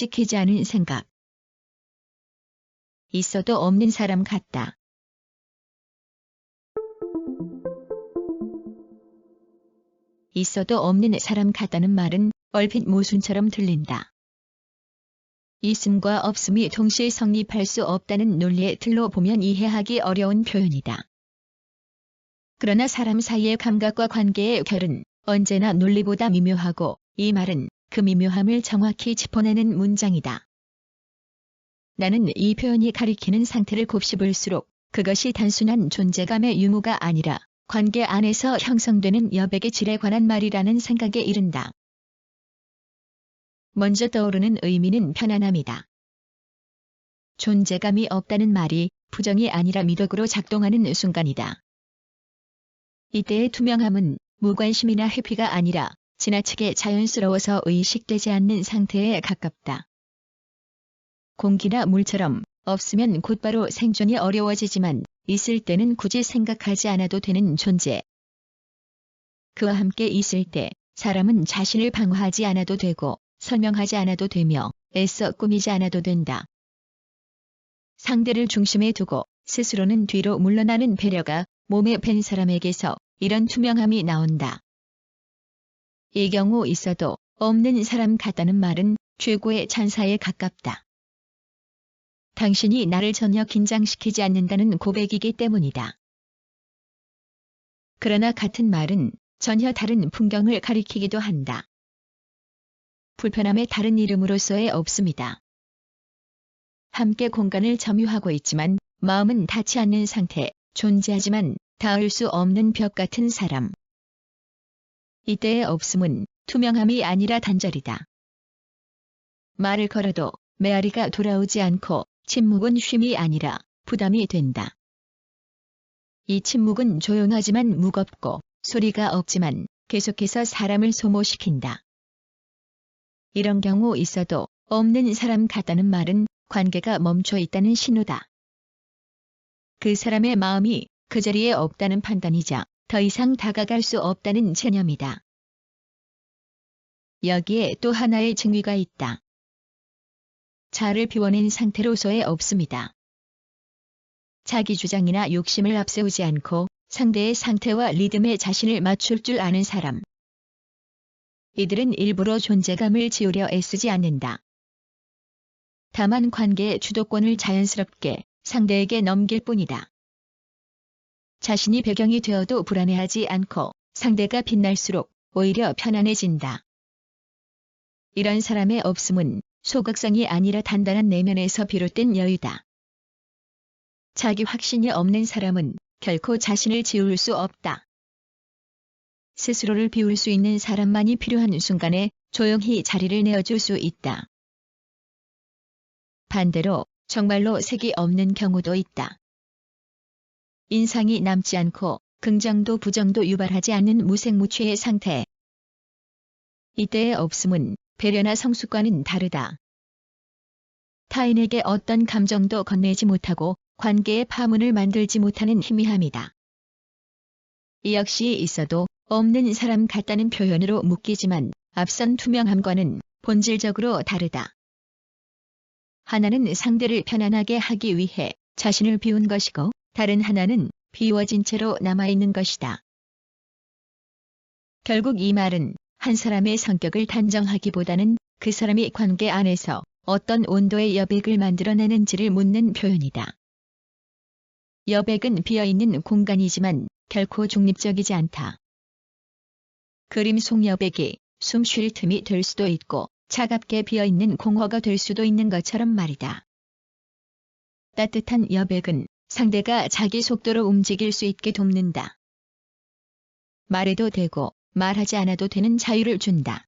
묵직해지 않은 생각. 있어도 없는 사람 같다. 있어도 없는 사람 같다는 말은 얼핏 모순처럼 들린다. 있음과 없음이 동시에 성립할 수 없다는 논리의 틀로 보면 이해하기 어려운 표현이다. 그러나 사람 사이의 감각과 관계의 결은 언제나 논리보다 미묘하고 이 말은 그 미묘함을 정확히 짚어내는 문장이다. 나는 이 표현이 가리키는 상태를 곱씹을수록 그것이 단순한 존재감의 유무가 아니라 관계 안에서 형성되는 여백의 질에 관한 말이라는 생각에 이른다. 먼저 떠오르는 의미는 편안함이다. 존재감이 없다는 말이 부정이 아니라 미덕으로 작동하는 순간이다. 이때의 투명함은 무관심이나 회피가 아니라 지나치게 자연스러워서 의식되지 않는 상태에 가깝다. 공기나 물처럼 없으면 곧바로 생존이 어려워지지만 있을 때는 굳이 생각하지 않아도 되는 존재. 그와 함께 있을 때 사람은 자신을 방어하지 않아도 되고 설명하지 않아도 되며 애써 꾸미지 않아도 된다. 상대를 중심에 두고 스스로는 뒤로 물러나는 배려가 몸에 밴 사람에게서 이런 투명함이 나온다. 이 경우 있어도 없는 사람 같다는 말은 최고의 찬사에 가깝다. 당신이 나를 전혀 긴장시키지 않는다는 고백이기 때문이다. 그러나 같은 말은 전혀 다른 풍경을 가리키기도 한다. 불편함의 다른 이름으로서의 없습니다. 함께 공간을 점유하고 있지만 마음은 닿지 않는 상태, 존재하지만 닿을 수 없는 벽 같은 사람. 이때의 없음은 투명함이 아니라 단절이다. 말을 걸어도 메아리가 돌아오지 않고 침묵은 쉼이 아니라 부담이 된다. 이 침묵은 조용하지만 무겁고 소리가 없지만 계속해서 사람을 소모시킨다. 이런 경우 있어도 없는 사람 같다는 말은 관계가 멈춰 있다는 신호다. 그 사람의 마음이 그 자리에 없다는 판단이자 더 이상 다가갈 수 없다는 체념이다. 여기에 또 하나의 증위가 있다. 자를 비워낸 상태로서의 없습니다. 자기 주장이나 욕심을 앞세우지 않고 상대의 상태와 리듬에 자신을 맞출 줄 아는 사람. 이들은 일부러 존재감을 지우려 애쓰지 않는다. 다만 관계의 주도권을 자연스럽게 상대에게 넘길 뿐이다. 자신이 배경이 되어도 불안해하지 않고 상대가 빛날수록 오히려 편안해진다. 이런 사람의 없음은 소극성이 아니라 단단한 내면에서 비롯된 여유다. 자기 확신이 없는 사람은 결코 자신을 지울 수 없다. 스스로를 비울 수 있는 사람만이 필요한 순간에 조용히 자리를 내어줄 수 있다. 반대로 정말로 색이 없는 경우도 있다. 인상이 남지 않고 긍정도 부정도 유발하지 않는 무색무취의 상태. 이때의 없음은 배려나 성숙과는 다르다. 타인에게 어떤 감정도 건네지 못하고 관계의 파문을 만들지 못하는 희미함이다. 이 역시 있어도 없는 사람 같다는 표현으로 묶이지만 앞선 투명함과는 본질적으로 다르다. 하나는 상대를 편안하게 하기 위해 자신을 비운 것이고 다른 하나는 비워진 채로 남아있는 것이다. 결국 이 말은 한 사람의 성격을 단정하기보다는 그 사람이 관계 안에서 어떤 온도의 여백을 만들어내는지를 묻는 표현이다. 여백은 비어있는 공간이지만 결코 중립적이지 않다. 그림 속 여백이 숨 쉴 틈이 될 수도 있고 차갑게 비어있는 공허가 될 수도 있는 것처럼 말이다. 따뜻한 여백은 상대가 자기 속도로 움직일 수 있게 돕는다. 말해도 되고 말하지 않아도 되는 자유를 준다.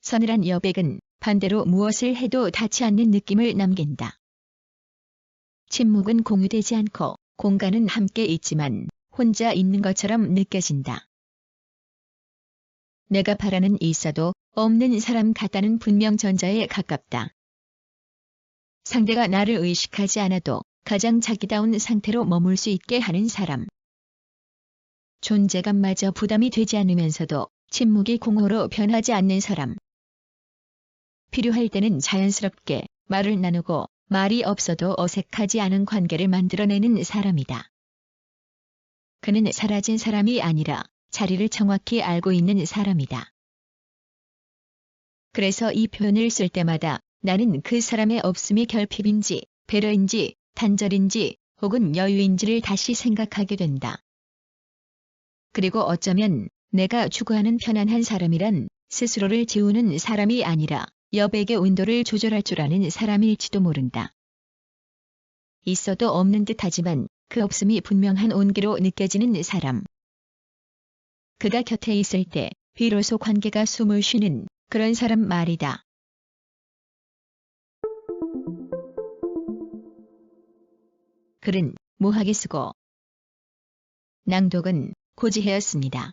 서늘한 여백은 반대로 무엇을 해도 닿지 않는 느낌을 남긴다. 침묵은 공유되지 않고 공간은 함께 있지만 혼자 있는 것처럼 느껴진다. 내가 바라는 있어도 없는 사람 같다는 분명 전자에 가깝다. 상대가 나를 의식하지 않아도 가장 자기다운 상태로 머물 수 있게 하는 사람. 존재감마저 부담이 되지 않으면서도 침묵이 공허로 변하지 않는 사람. 필요할 때는 자연스럽게 말을 나누고 말이 없어도 어색하지 않은 관계를 만들어내는 사람이다. 그는 사라진 사람이 아니라 자리를 정확히 알고 있는 사람이다. 그래서 이 표현을 쓸 때마다 나는 그 사람의 없음이 결핍인지 배려인지 단절인지 혹은 여유인지를 다시 생각하게 된다. 그리고 어쩌면 내가 추구하는 편안한 사람이란 스스로를 지우는 사람이 아니라 여백의 온도를 조절할 줄 아는 사람일지도 모른다. 있어도 없는 듯 하지만 그 없음이 분명한 온기로 느껴지는 사람. 그가 곁에 있을 때 비로소 관계가 숨을 쉬는 그런 사람 말이다. 글은 모하게 쓰고 낭독은 고지혜였습니다.